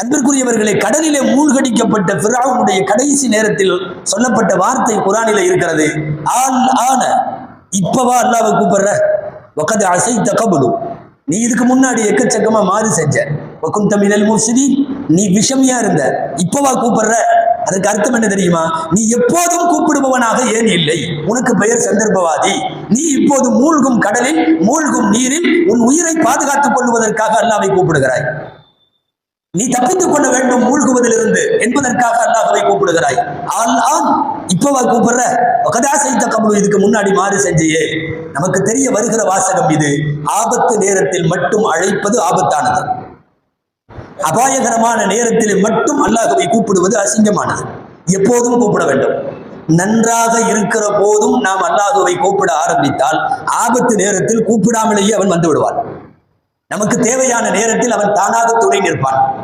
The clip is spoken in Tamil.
அன்பிற்குரியவர்களை கடலிலே மூழ்கடிக்கப்பட்ட பிராவுடைய கடைசி நேரத்தில் சொல்லப்பட்ட வார்த்தை குரானில இருக்கிறது. ஆல் ஆன இப்பவா அல்லாவை கூப்பிடுற? ஒக்கது அசைத்த கபுலு. நீ இதுக்கு முன்னாடி எக்கச்சக்கமா மாறு செஞ்ச. ஒக்கும் தமிழல் முர்சிதி நீ விஷமியா இருந்த. இப்பவா கூப்பிடுற? அதுக்கு அர்த்தம் என்ன தெரியுமா? நீ எப்போதும் கூப்பிடுபவனாக ஏன் இல்லை? உனக்கு பெயர் சந்தர்ப்பவாதி. நீ இப்போது மூழ்கும் கடலில் மூழ்கும் நீரில் உன் உயிரை பாதுகாத்துக் கொள்வதற்காக அல்லாவை கூப்பிடுகிறாய். நீ தப்பித்துக் கொள்ள வேண்டும் மூழ்குவதிலிருந்து என்பதற்காக அல்லாஹ்வை கூப்பிடுகிறாய். ஆன் இப்பவா கூப்பிடுற கதா செய்த கபு இதுக்கு முன்னாடி மாறு செஞ்சையே. நமக்கு தெரிய வருகிற வாசகம் இது ஆபத்து நேரத்தில் மட்டும் அழைப்பது ஆபத்தானது. அபாயகரமான நேரத்தில் மட்டும் அல்லாஹ்வை கூப்பிடுவது அசிங்கமானது. எப்போதும் கூப்பிட வேண்டும். நன்றாக இருக்கிற போதும் நாம் அல்லாஹுவை கூப்பிட ஆரம்பித்தால் ஆபத்து நேரத்தில் கூப்பிடாமலேயே அவன் வந்து விடுவான். நமக்கு தேவையான நேரத்தில் அவன் தானாக துணை நிற்பான்.